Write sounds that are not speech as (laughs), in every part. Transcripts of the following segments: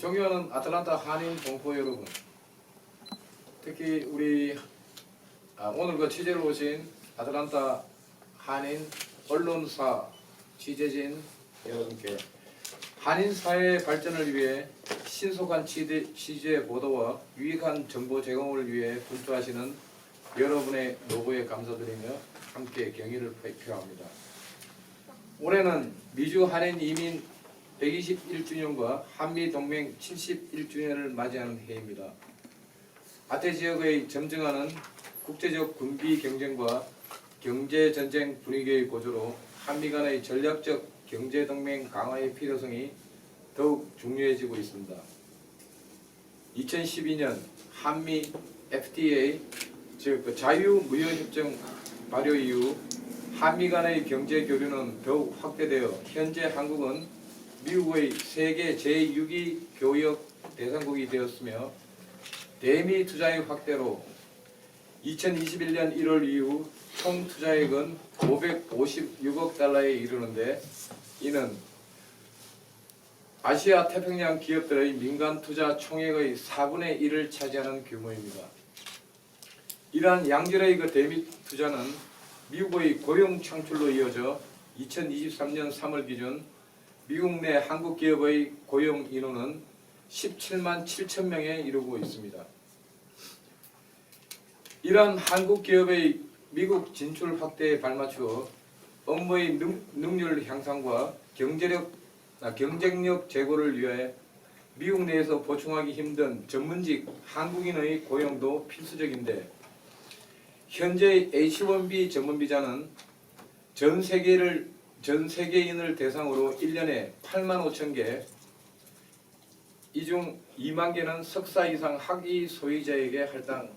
존경하는 아틀란타 한인 동포 여러분, 특히 우리 아, 오늘 그 취재를 오신 아틀란타 한인 언론사 취재진 여러분께 한인 사회 발전을 위해 신속한 취재, 취재 보도와 유익한 정보 제공을 위해 분투하시는 여러분의 노고에 감사드리며 함께 경의를 표합니다. 올해는 미주 한인 이민 121주년과 한미 동맹 71주년을 맞이하는 해입니다. 아태 지역의 점증하는 국제적 군비 경쟁과 경제 전쟁 분위기의 고조로 한미 간의 전략적 경제 동맹 강화의 필요성이 더욱 중요해지고 있습니다. 2012년 한미 FTA 즉그 자유무역협정 발효 이후 한미 간의 경제 교류는 더욱 확대되어 현재 한국은 미국의 세계 제6위 교역 대상국이 되었으며 대미 투자의 확대로 2021년 1월 이후 총 투자액은 556억 달러에 이르는데 이는 아시아 태평양 기업들의 민간 투자 총액의 4분의 1을 차지하는 규모입니다. 이러한 양질의 그 대미 투자는 미국의 고용 창출로 이어져 2023년 3월 기준 미국 내 한국 기업의 고용 인원은 17만 7천 명에 이르고 있습니다. 이러한 한국 기업의 미국 진출 확대에 발맞추어 업무의 능, 능률 향상과 경제력, 아, 경쟁력 제고를 위해 미국 내에서 보충하기 힘든 전문직 한국인의 고용도 필수적인데 현재 H1B 전문 비자는 전 세계를 전 세계인을 대상으로 1년에 8만 5천 개, 이 중 2만 개는 석사 이상 학위 소유자에게 할당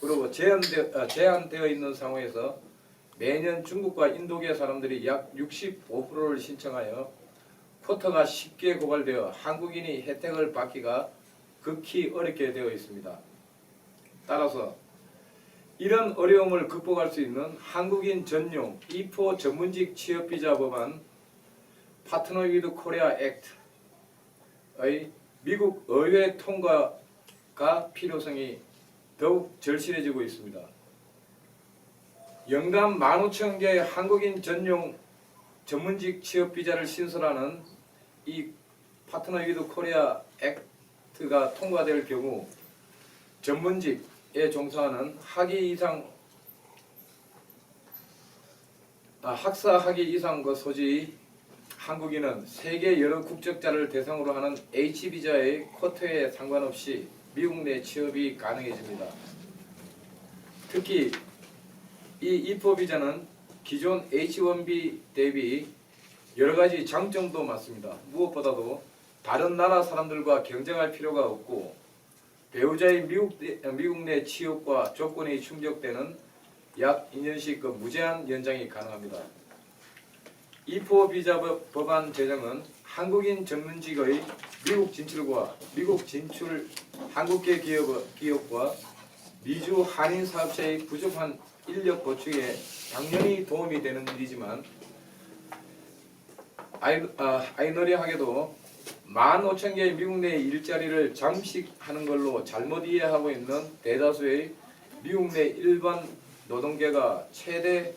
그리고 제한되, 어, 제한되어 있는 상황에서 매년 중국과 인도계 사람들이 약 65%를 신청하여 쿼터가 쉽게 고갈되어 한국인이 혜택을 받기가 극히 어렵게 되어 있습니다. 따라서 이런 어려움을 극복할 수 있는 한국인 전용 E4 전문직 취업 비자 법안 파트너 위드 코리아 액트의 미국 의회 통과가 필요성이 더욱 절실해지고 있습니다. 연간 15,000개의 한국인 전용 전문직 취업 비자를 신설하는 이 파트너 위드 코리아 액트가 통과될 경우 전문직 에 종사하는 학위 이상 아, 학사 학위 이상 그 소지 한국인은 세계 여러 국적자를 대상으로 하는 H 비자의 쿼터에 상관없이 미국 내 취업이 가능해집니다. 특히 이 E4 비자는 기존 H1B 대비 여러 가지 장점도 많습니다. 무엇보다도 다른 나라 사람들과 경쟁할 필요가 없고 배우자의 미국, 내- 미국 내 취업과 조건이 충족되는 약 2년씩 그 무제한 연장이 가능합니다. E4 비자 법- 법안 제정은 한국인 전문직의 미국 진출과 미국 진출 한국계 기업, 기업과 미주 한인 사업자의 부족한 인력 보충에 당연히 도움이 되는 일이지만 아이, 아, 아이러니하게도 15,000개의 미국 내 일자리를 잠식하는 걸로 잘못 이해하고 있는 대다수의 미국 내 일반 노동계가 최대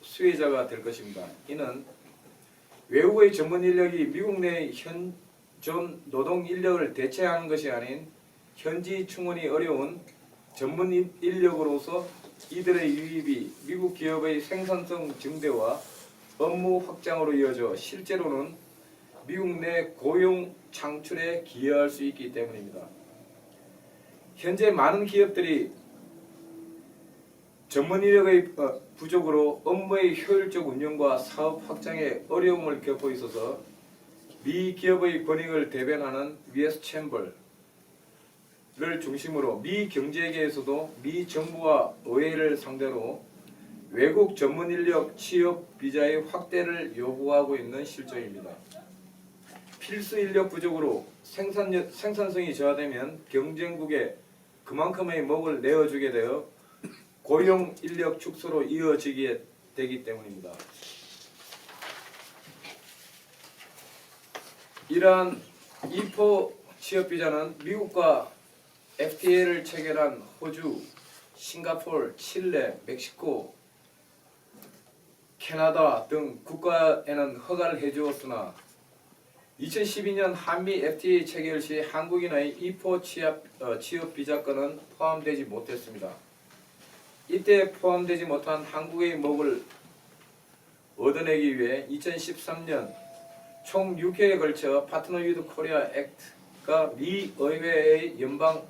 수혜자가 될 것입니다. 이는 외국의 전문 인력이 미국 내 현존 노동 인력을 대체하는 것이 아닌 현지 충원이 어려운 전문 인- 인력으로서 이들의 유입이 미국 기업의 생산성 증대와 업무 확장으로 이어져 실제로는 미국 내 고용 창출에 기여할 수 있기 때문입니다. 현재 많은 기업들이 전문 인력의 어, 부족으로 업무의 효율적 운영과 사업 확장에 어려움을 겪고 있어서 미 기업의 권익을 대변하는 US 챔버를 중심으로 미 경제계에서도 미 정부와 의회를 상대로 외국 전문 인력 취업 비자의 확대를 요구하고 있는 실정입니다. 필수 인력 부족으로 생산 생산성이 저하되면 경쟁국에 그만큼의 먹을 내어주게 되어 고용 인력 축소로 이어지게 되기 때문입니다. 이러한 이포 취업 비자는 미국과 FTA를 체결한 호주, 싱가포르, 칠레, 멕시코, 캐나다 등 국가에는 허가를 해주었으나 2012년 한미 FTA 체결 시 한국인의 이포 취업, 어, 취업 비자권은 포함되지 못했습니다. 이때 포함되지 못한 한국의 목을 얻어내기 위해 2013년 총 6회에 걸쳐 파트너 유드 코리아 액트가 미 의회의 연방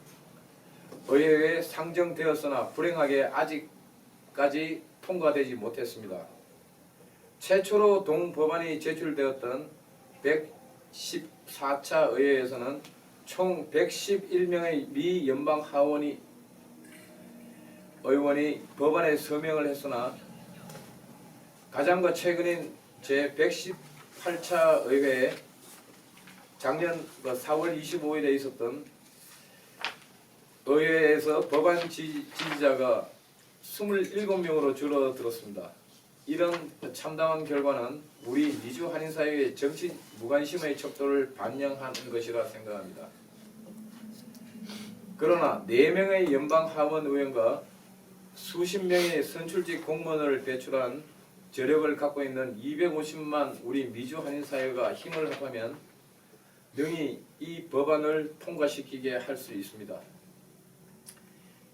의회에 상정되었으나 불행하게 아직까지 통과되지 못했습니다. 최초로 동법안이 제출되었던 114차 의회에서는 총 111명의 미 연방 하원이 의원이 법안에 서명을 했으나 가장과 최근인 제 118차 의회에 작년 4월 25일에 있었던 의회에서 법안 지- 지지자가 27명으로 줄어들었습니다. 이런 참담한 결과는 우리 미주 한인 사회의 정치 무관심의 척도를 반영하는 것이라 생각합니다. 그러나 4명의 연방 하원 의원과 수십 명의 선출직 공무원을 배출한 저력을 갖고 있는 250만 우리 미주 한인 사회가 힘을 합하면 능히 이 법안을 통과시키게 할 수 있습니다.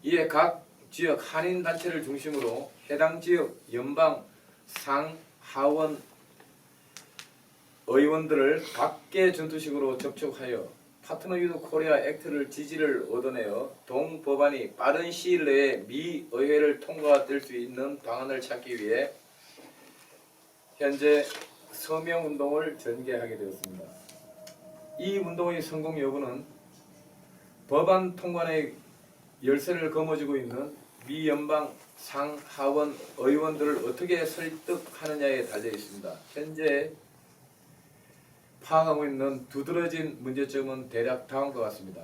이에 각 지역 한인 단체를 중심으로 해당 지역 연방 상 하원 의원들을 각계 전투식으로 접촉하여 파트너 유도 코리아 액트를 지지를 얻어내어 동 법안이 빠른 시일 내에 미 의회를 통과될 수 있는 방안을 찾기 위해 현재 서명 운동을 전개하게 되었습니다. 이 운동의 성공 여부는 법안 통과의 열쇠를 거머쥐고 있는 미 연방 상하원 의원들을 어떻게 설득하느냐에 달려 있습니다. 현재 파악하고 있는 두드러진 문제점은 대략 다음과 같습니다.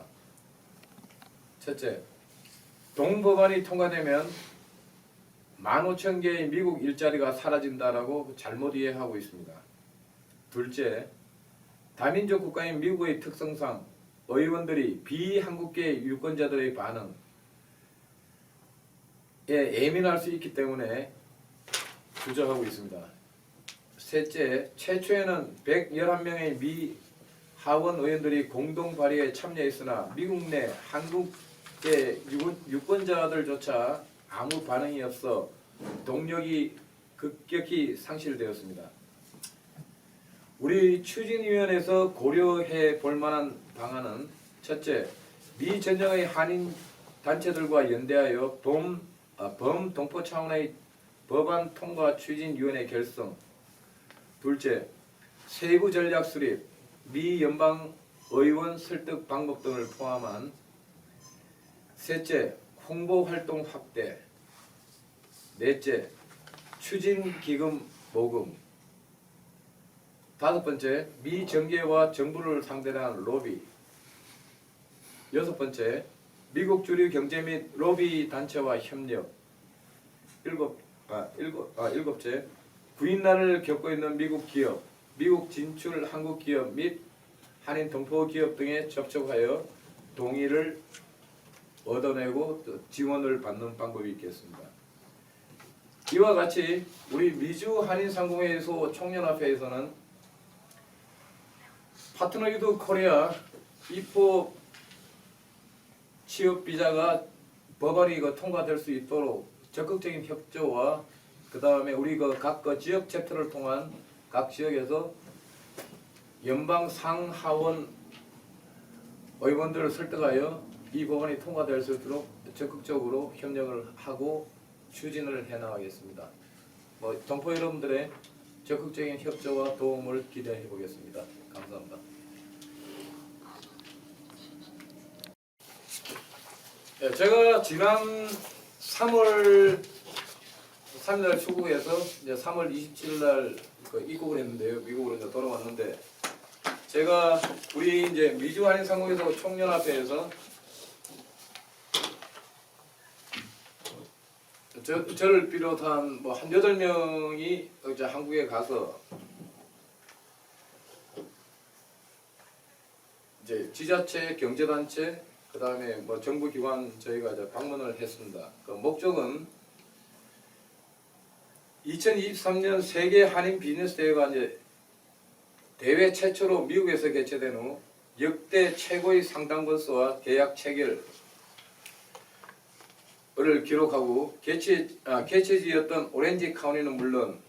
첫째, 동법안이 통과되면 15,000 개의 미국 일자리가 사라진다라고 잘못 이해하고 있습니다. 둘째, 다민족 국가인 미국의 특성상 의원들이 비한국계 유권자들의 반응에 예민할 수 있기 때문에 주저하고 있습니다. 셋째, 최초에는 111명의 미 하원 의원들이 공동 발의에 참여했으나 미국 내 유권- 유권자들조차 아무 반응이 없어 동력이 급격히 상실되었습니다. 우리 추진위원회에서 고려해 볼 만한 방안은 첫째, 미 전역의 한인 단체들과 연대하여 범, 아, 범 동포 차원의 법안 통과 추진위원회 결성. 둘째, 세부 전략 수립, 미 연방 의원 설득 방법 등을 포함한 셋째, 홍보 활동 확대. 넷째, 추진 기금 모금. 다섯 번째, 미 정계와 정부를 상대로 한 로비. 여섯 번째, 미국 주류 경제 및 로비 단체와 협력 일곱 아 일곱 아 일곱째, 구인난을 겪고 있는 미국 기업, 미국 진출 한국 기업 및 한인 동포 기업 등에 접촉하여 동의를 얻어내고 또 지원을 받는 방법이 있겠습니다. 이와 같이 우리 미주 한인 상공회의소 총연합회에서는 파트너 유도 코리아 이포 취업 비자가 법안이 이거 통과될 수 있도록 적극적인 협조와 그 다음에 우리 그각 그 지역 챕터를 통한 각 지역에서 연방 상하원 의원들을 설득하여 이 법안이 통과될 수 있도록 적극적으로 협력을 하고 추진을 해나가겠습니다. 뭐 동포 여러분들의 적극적인 협조와 도움을 기대해 보겠습니다. 감사합니다. 네, 제가 지난 3월 3일 출국해서 이제 3월 27일 날그 입국을 했는데요. 미국으로 이제 돌아왔는데 제가 우리 이제 미주 한인 상공회소 총연합회에서 저, 저를 비롯한 뭐 한 여덟 명이 이제 한국에 가서 이제 지자체, 경제단체, 그 다음에 뭐 정부기관 저희가 이제 방문을 했습니다. 그 목적은 2023년 세계 한인 비즈니스 대회가 이제 대회 최초로 미국에서 개최된 후 역대 최고의 상당 건수와 계약 체결 을 기록하고 개최 아, 개최지였던 오렌지 카운티는 물론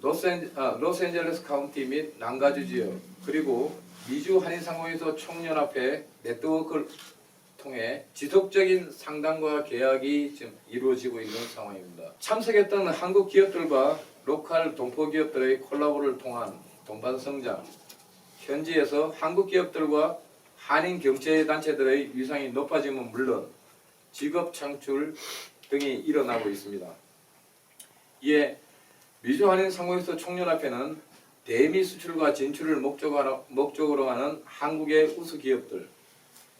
로스앤, 아, 로스앤젤레스 카운티 및 난가주 지역 그리고 미주 한인 상공에서 총연합회 네트워크를 통해 지속적인 상담과 계약이 지금 이루어지고 있는 상황입니다. 참석했던 한국 기업들과 로컬 동포 기업들의 콜라보를 통한 동반 성장, 현지에서 한국 기업들과 한인 경제 단체들의 위상이 높아짐은 물론 직업 창출 등이 일어나고 있습니다. 이에 미주 한인 상공에서 총연합회는 대미 수출과 진출을 목적으로 하는 한국의 우수 기업들,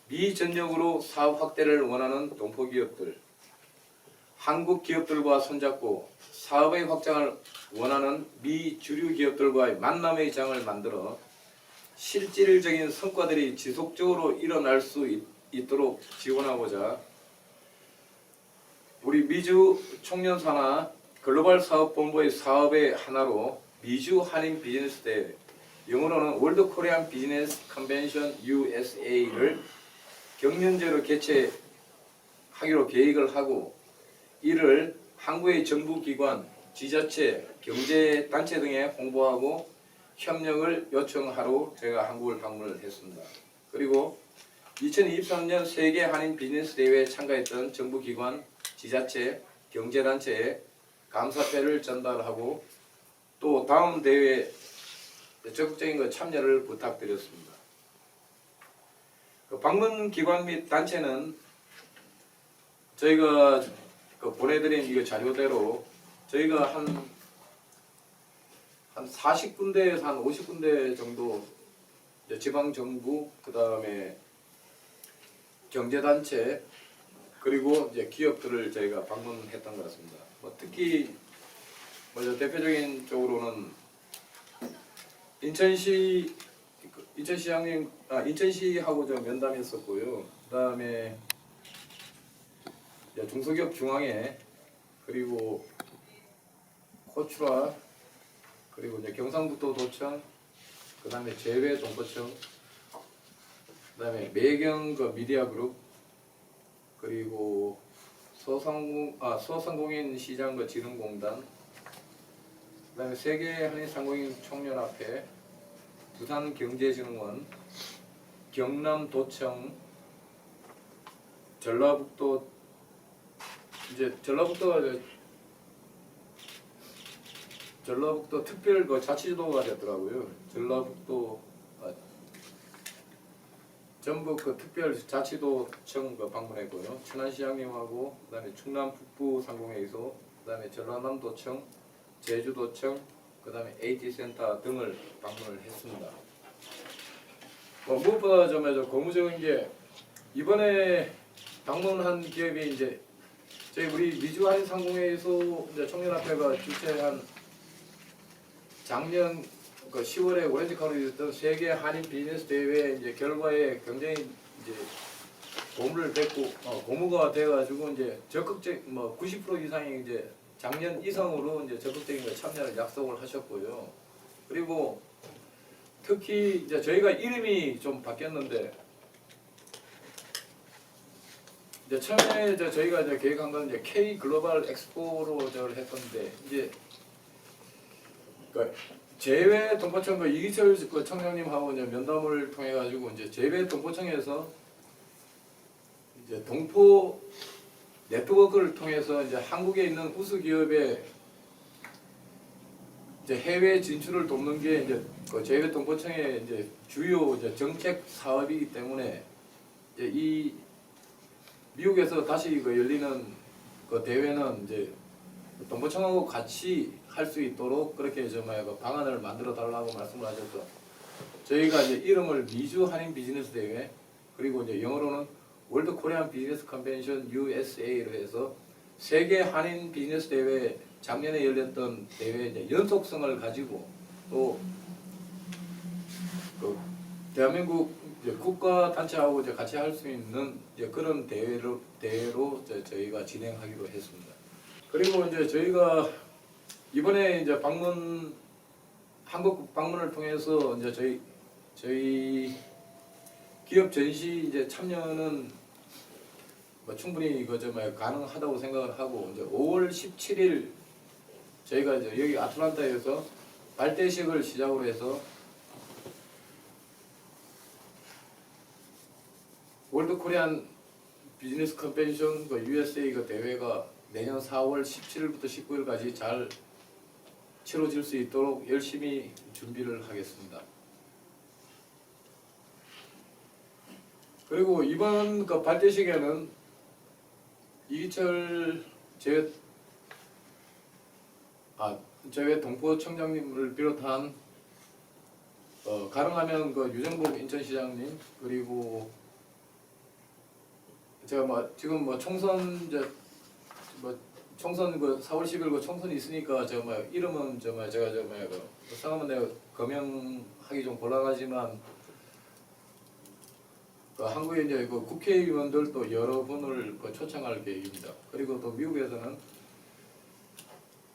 미전역으로 사업 확대를 원하는 동포 기업들, 한국 기업들과 손잡고 사업의 확장을 원하는 미주류 기업들과의 만남의 장을 만들어 실질적인 성과들이 지속적으로 일어날 수 있, 있도록 지원하고자 우리 미주 청년산하 글로벌 사업본부의 사업의 하나로 미주 한인 비즈니스 대회 영어로는 월드 코리안 비즈니스 컨벤션 USA를 경년제로 개최하기로 계획을 하고 이를 한국의 정부 기관, 지자체, 경제단체 등에 홍보하고 협력을 요청하러 제가 한국을 방문을 했습니다. 그리고 2023년 세계 한인 비즈니스 대회에 참가했던 정부기관, 지자체, 경제단체에 감사패를 전달하고 또 다음 대회에 적극적인 그 참여를 부탁드렸습니다. 그 방문 기관 및 단체는 저희가 그 보내드린 이 자료대로 저희가 한, 한 40군데에서 한 50군데 정도 지방정부, 그 다음에 경제단체, 그리고 이제 기업들을 저희가 방문했던 것 같습니다. 뭐 특히 먼저 대표적인 쪽으로는 인천시 인천시 장님 아 인천시하고 좀 면담했었고요. 그다음에 중소기업 중앙회 그리고 코추라 그리고 이제 경상북도 도청 그다음에 제외 동포청 그다음에 매경 그 미디어 그룹 그리고 소상공 아 소상공인 시장 그 진흥공단 그다음에 세계 한인 상공인 총연합회 부산 경제진흥원 경남도청 전라북도 이제 전라북도가 이제 전라북도 특별 그 자치도가 됐더라고요. 전라북도 아, 전북 그 특별 자치도청 그 방문했고요. 천안시장님하고 그다음에 충남 북부 상공회의소, 그다음에 전라남도청, 제주도청, 그다음에 AT 센터 등을 방문을 했습니다. 뭐 무엇보다 좀 아주 고무적인 게 이번에 방문한 기업이 이제 저희 우리 미주 한인 상공회의소 이제 청년합회가 주최한 작년 그 10월에 오렌지 카운티에 있던 세계 한인 비즈니스 대회 이제 결과에 굉장히 이제 고무를 뱉고 어, 고무가 돼가지고 이제 적극적 뭐 90% 이상이 이제 작년 이상으로 이제 적극적인 거 참여를 약속을 하셨고요. 그리고 특히 이제 저희가 이름이 좀 바뀌었는데 이제 처음에 이제 저희가 이제 계획한 건 이제 K 글로벌 엑스포로 저를 했었는데 이제 그 제외 동포청 그 이기철 그 청장님하고 이제 면담을 통해 가지고 이제 제외 동포청에서 이제 동포 네트워크를 통해서 이제 한국에 있는 우수 기업의 이제 해외 진출을 돕는 게 이제 그 제외 동포청의 이제 주요 이제 정책 사업이기 때문에 이제 이 미국에서 다시 그 열리는 그 대회는 이제 동포청하고 같이 할 수 있도록 그렇게 좀 뭐야 그 방안을 만들어 달라고 말씀을 하셔서 저희가 이제 이름을 미주 한인 비즈니스 대회 그리고 이제 영어로는 월드 코리안 비즈니스 컨벤션 USA로 해서 세계 한인 비즈니스 대회 작년에 열렸던 대회 이제 연속성을 가지고 또 그 대한민국 이제 국가 단체하고 이제 같이 할 수 있는 그런 대회로 대회로 저희가 진행하기로 했습니다. 그리고 이제 저희가 이번에 이제 방문 한국 방문을 통해서 이제 저희 저희 기업 전시 이제 참여는 뭐 충분히 그저 뭐 가능하다고 생각을 하고 이제 5월 17일 저희가 이제 여기 아틀란타에서 발대식을 시작으로 해서 월드 코리안 비즈니스 컨벤션 그 USA 그 대회가 내년 4월 17일부터 19일까지 잘 치러질 수 있도록 열심히 준비를 하겠습니다. 그리고 이번 그 발대식에는 이기철 제 아, 저희 동포청장님을 비롯한 어, 가능하면 그 유정복 인천시장님 그리고 제가 뭐 지금 뭐 총선 이제 뭐 총선 그 4월 10일 그 총선이 있으니까 제가 뭐 이름은 저뭐 제가 저 뭐야 그 상하면 내가 거명하기 좀 곤란하지만 그 한국에 이제 그 국회의원들도 여러 분을 그 초청할 계획입니다. 그리고 또 미국에서는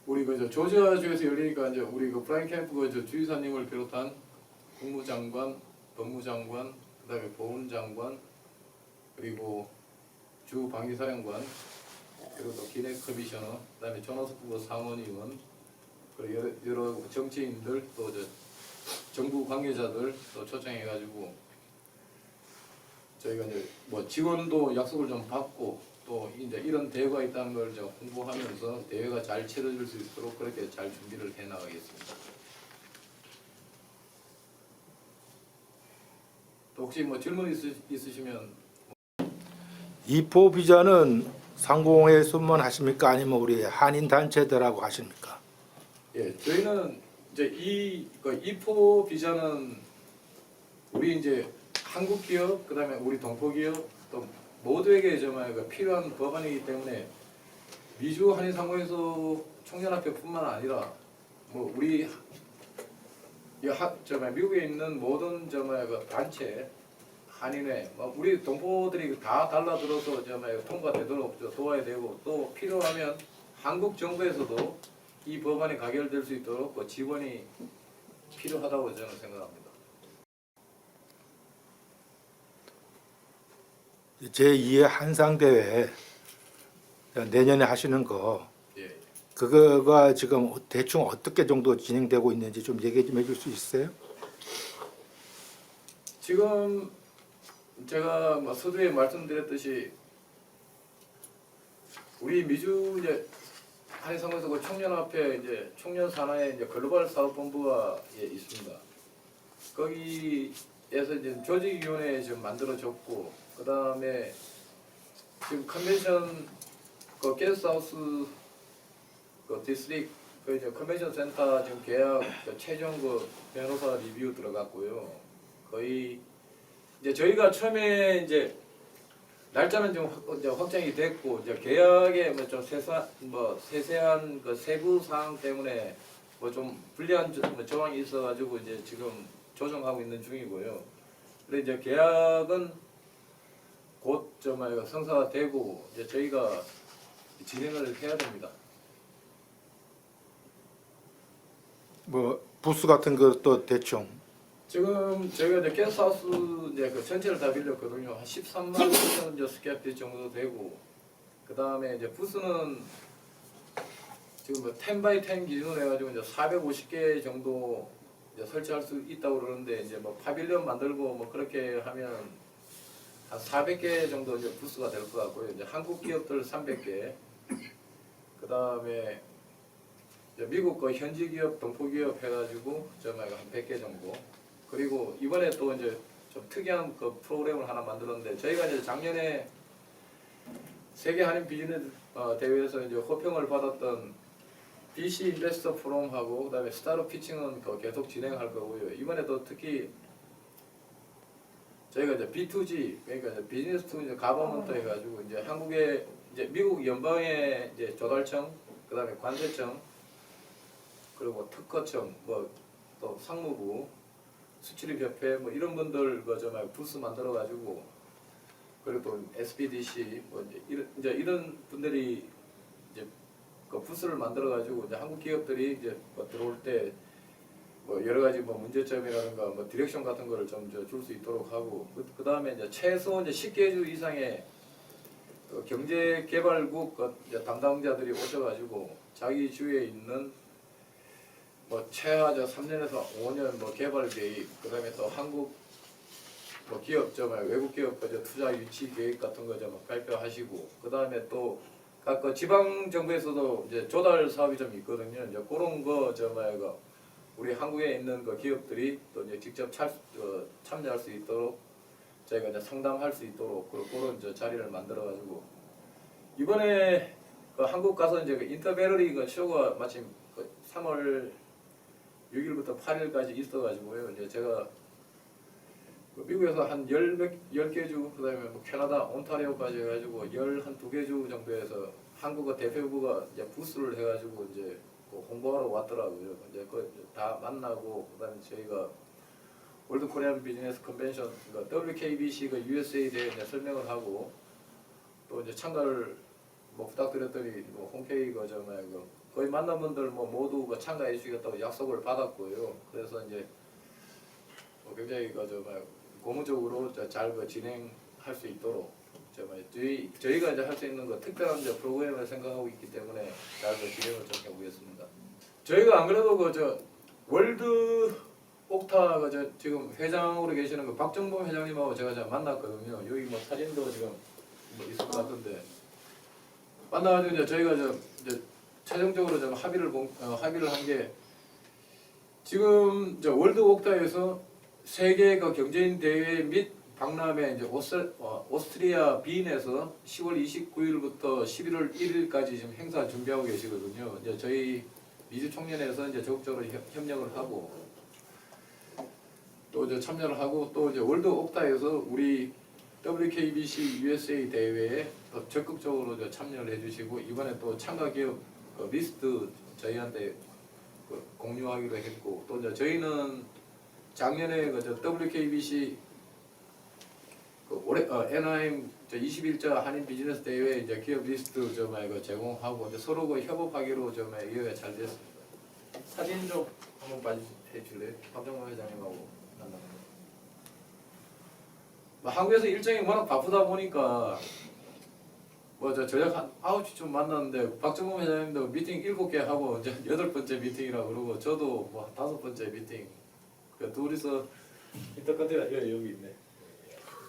우리 그저 조지아주에서 열리니까 이제 우리 그 프라임 캠프 그저 주의사님을 비롯한 국무장관, 법무장관, 그다음에 보훈장관 그리고 주 방위사령관 그리고 또 기획 커미셔너 그다음에 부부 상원의원 그리고 여러, 여러 정치인들 또저 정부 관계자들 또 초청해가지고 저희가 이제 뭐 지원도 약속을 좀 받고 또 이제 이런 대회가 있다는 걸 좀 홍보하면서 대회가 잘 치러질 수 있도록 그렇게 잘 준비를 해 나가겠습니다. 또 혹시 뭐 질문 있으, 있으시면 이포 비자는 상공회에서만 하십니까? 아니면 우리 한인 단체들하고 하십니까? 예 저희는 이제 이그 이포 비자는 우리 이제 한국 기업 그다음에 우리 동포 기업 또 모두에게 정말 그 필요한 법안이기 때문에 미주 한인 상공에서 총연합회뿐만 아니라 뭐 우리 정말 미국에 있는 모든 정말 그 단체 한인회 뭐 우리 동포들이 다 달라들어서 정말 통과되도록 저 도와야 되고 또 필요하면 한국 정부에서도 이 법안이 가결될 수 있도록 그 지원이 필요하다고 저는 생각합니다. 제2회 한상대회 내년에 하시는 거 예. 그거가 지금 대충 어떻게 정도 진행되고 있는지 좀 얘기 좀 해줄 수 있어요? 지금 제가 뭐 서두에 말씀드렸듯이 우리 미주 이제 한성에서 그 청년협회 이제 청년 산하의 이제 글로벌 사업본부가 예, 있습니다. 거기에서 이제 조직위원회 지금 만들어졌고 그 다음에 지금 컨벤션 그 게스트하우스 그 디스트릭 그 이제 컨벤션 센터 지금 계약 그 최종 그 변호사 리뷰 들어갔고요. 거의 이제 저희가 처음에 이제 날짜는 좀 확, 이제 확정이 됐고 이제 계약에 뭐좀 세세한 뭐 세세한 그 세부 사항 때문에 뭐 좀 불리한 조- 뭐 조항이 있어가지고 이제 지금 조정하고 있는 중이고요. 근데 이제 계약은 곧좀 성사가 되고 이제 저희가 진행을 해야 됩니다. 뭐 부스 같은 것도 대충 지금 저희가 이제 게스트하우스 이제 그 전체를 다 빌렸거든요. 한 13만 5천 이제 스퀘어핏 정도 되고 그 다음에 이제 부스는 지금 뭐 10바이 10 기준으로 해가지고 이제 450개 정도 이제 설치할 수 있다고 그러는데 이제 뭐 파빌리온 만들고 뭐 그렇게 하면 한 400개 정도 이제 부스가 될 것 같고요. 이제 한국 기업들 300개 그 다음에 미국 거 현지 기업, 동포 기업 해가지고 정말 한 100개 정도. 그리고 이번에 또 이제 좀 특이한 그 프로그램을 하나 만들었는데 저희가 이제 작년에 세계 한인 비즈니스 어, 대회에서 이제 호평을 받았던 BC 인베스터 포럼하고 그다음에 스타트 피칭은 그 계속 진행할 거고요. 이번에도 특히 저희가 이제 B2G 그러니까 이제 비즈니스 투 이제 가버먼트 해가지고 이제 한국의 이제 미국 연방의 이제 조달청 그다음에 관세청 그리고 특허청 뭐 또 상무부 수출입 협회 뭐 이런 분들 그저 부스 만들어 가지고 그리고 또 SPDC 뭐 이제 이런 이제 이런 분들이 이제 그 부스를 만들어 가지고 이제 한국 기업들이 이제 뭐 들어올 때 뭐 여러 가지 뭐 문제점이라든가 뭐 디렉션 같은 거를 좀 줄 수 있도록 하고 그 다음에 이제 최소 이제 10개 주 이상의 그 경제 개발국 그 이제 담당자들이 오셔가지고 자기 주에 있는 뭐 최하자 3년에서 5년 뭐 개발 계획 그다음에 또 한국 뭐 기업 저 외국 기업 그저 투자 유치 계획 같은 거좀 발표하시고 그다음에 또각 그 지방 정부에서도 이제 조달 사업이 좀 있거든요. 이제 그런 거저 그 우리 한국에 있는 그 기업들이 또 이제 직접 참, 어, 참여할 수 있도록 저희가 이제 상담할 수 있도록 그런 그런 이제 자리를 만들어 가지고 이번에 그 한국 가서 이제 그 인터베러리 그 쇼가 마침 그 3월 6일부터 8일까지 있어 가지고요. 이제 제가 그 미국에서 한 열몇열개 주, 그다음에 뭐 캐나다 온타리오까지 해 가지고 열한두개 주 정도에서 한국어 대표부가 이제 부스를 해 가지고 이제 그 홍보하러 왔더라고요. 이제 그다 만나고 그다음에 저희가 월드 코리안 비즈니스 컨벤션 그러니까 WKBC 그 USA에 대해 이제 설명을 하고 또 이제 참가를 뭐 부탁드렸더니 뭐 홍케이 그저 뭐야 그 거의 만난 분들 뭐 모두 그 참가해 주시겠다고 약속을 받았고요. 그래서 이제 뭐 굉장히 그저 고무적으로 잘그 진행할 수 있도록 저 저희 저희가 이제 할 수 있는 그 특별한 이제 프로그램을 생각하고 있기 때문에 잘그 진행을 좀 해보겠습니다. 저희가 안 그래도 그 저 월드 옥타 그저 지금 회장으로 계시는 그 박정범 회장님하고 제가 저 만났거든요. 여기 뭐 사진도 지금 뭐 있을 것 같은데 만나가지고 이제 저희가 저 이제 최종적으로 좀 합의를 본- 어, 합의를 한 게 지금 저 월드 옥타에서 세계 그 경제인 대회 및 박람회 이제 오스, 어, 오스트리아 빈에서 10월 29일부터 11월 1일까지 지금 행사 준비하고 계시거든요. 이제 저희 미주 총련에서 이제 적극적으로 협- 협력을 하고 또 이제 참여를 하고 또 이제 월드 옥타에서 우리 WKBC USA 대회에 더 적극적으로 이제 참여를 해주시고 이번에 또 참가 기업 그 리스트 저희한테 그 공유하기로 했고 또 이제 저희는 작년에 그저 WKBC 그 올해 어, NIM 저 21자 한인 비즈니스 대회 이제 기업 리스트 좀 이거 제공하고 이제 서로 그 협업하기로 좀 이해가 잘 됐습니다. 사진 좀 한번 봐주해 줄래요? 박정호 회장님하고 만나는 거. 뭐 한국에서 일정이 워낙 바쁘다 보니까 뭐저 저녁 한 9시쯤 만났는데 박정호 회장님도 미팅 7개 하고 이제 (laughs) 여덟 번째 미팅이라 그러고 저도 뭐 다섯 번째 미팅 그 둘이서 인터컨티나 여기 여기 있네.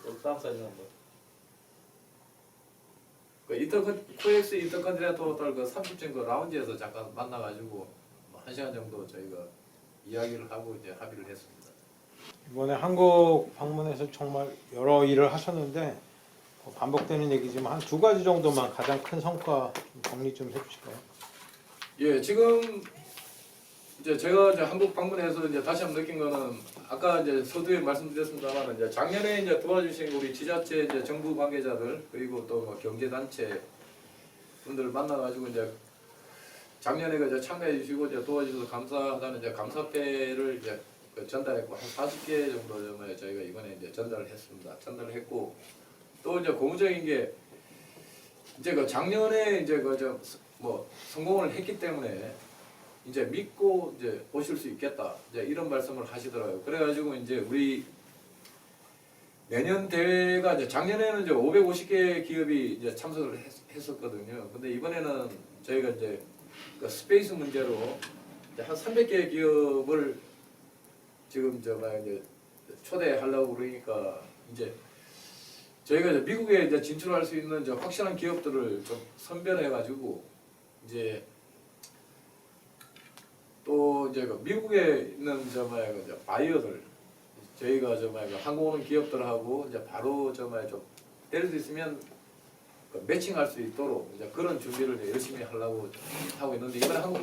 또 다음 사진 한번. 그 인터컨 코엑스 인터컨티넨탈 그 30층 그 라운지에서 잠깐 만나가지고 뭐한 시간 정도 저희가 이야기를 하고 이제 합의를 했습니다. 이번에 한국 방문해서 정말 여러 일을 하셨는데 뭐 반복되는 얘기지만 한 두 가지 정도만 가장 큰 성과 좀 정리 좀 해주실까요? 예, 지금 이제 제가 이제 한국 방문해서 이제 다시 한번 느낀 거는 아까 이제 서두에 말씀드렸습니다만 이제 작년에 이제 도와주신 우리 지자체 이제 정부 관계자들 그리고 또뭐 경제 단체 분들 만나가지고 이제 작년에 그 이제 참가해 주시고 이제 도와주셔서 감사하다는 이제 감사패를 이제 그 전달했고 한 40개 정도 좀 저희가 이번에 이제 전달을 했습니다. 전달을 했고 또 이제 고무적인 게 이제 그 작년에 이제 그저뭐 성공을 했기 때문에 이제 믿고 이제 오실 수 있겠다 이제 이런 말씀을 하시더라고요. 그래가지고 이제 우리 내년 대회가 이제 작년에는 이제 550개 기업이 이제 참석을 했, 했었거든요. 근데 이번에는 저희가 이제 그 스페이스 문제로 한 300개 기업을 지금 저 이제 초대하려고 그러니까 이제 저희가 이제 미국에 이제 진출할 수 있는 이제 확실한 기업들을 좀 선별해가지고 이제 또 이제 그 미국에 있는 저 뭐야 그 바이어들 저희가 저 뭐야 그 한국 오는 기업들하고 이제 바로 저 뭐야 좀될 수 있으면 그 매칭할 수 있도록 이제 그런 준비를 열심히 하려고 하고 있는데 이번에 한국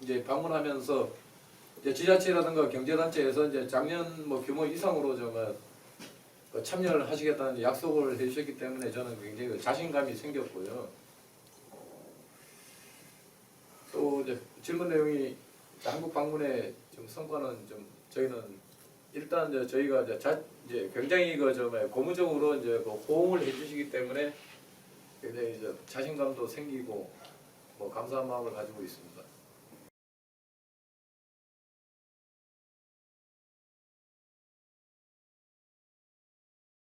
이제 방문하면서 이제 지자체라든가 경제단체에서 이제 작년 뭐 규모 이상으로 저 뭐야 그 참여를 하시겠다는 약속을 해주셨기 때문에 저는 굉장히 그 자신감이 생겼고요. 또 이제 질문 내용이 한국 방문의 좀 성과는 좀 저희는 일단 이제 저희가 이제, 자, 이제 굉장히 그좀 고무적으로 이제 그 호응을 해주시기 때문에 굉장히 이제 자신감도 생기고 뭐 감사한 마음을 가지고 있습니다.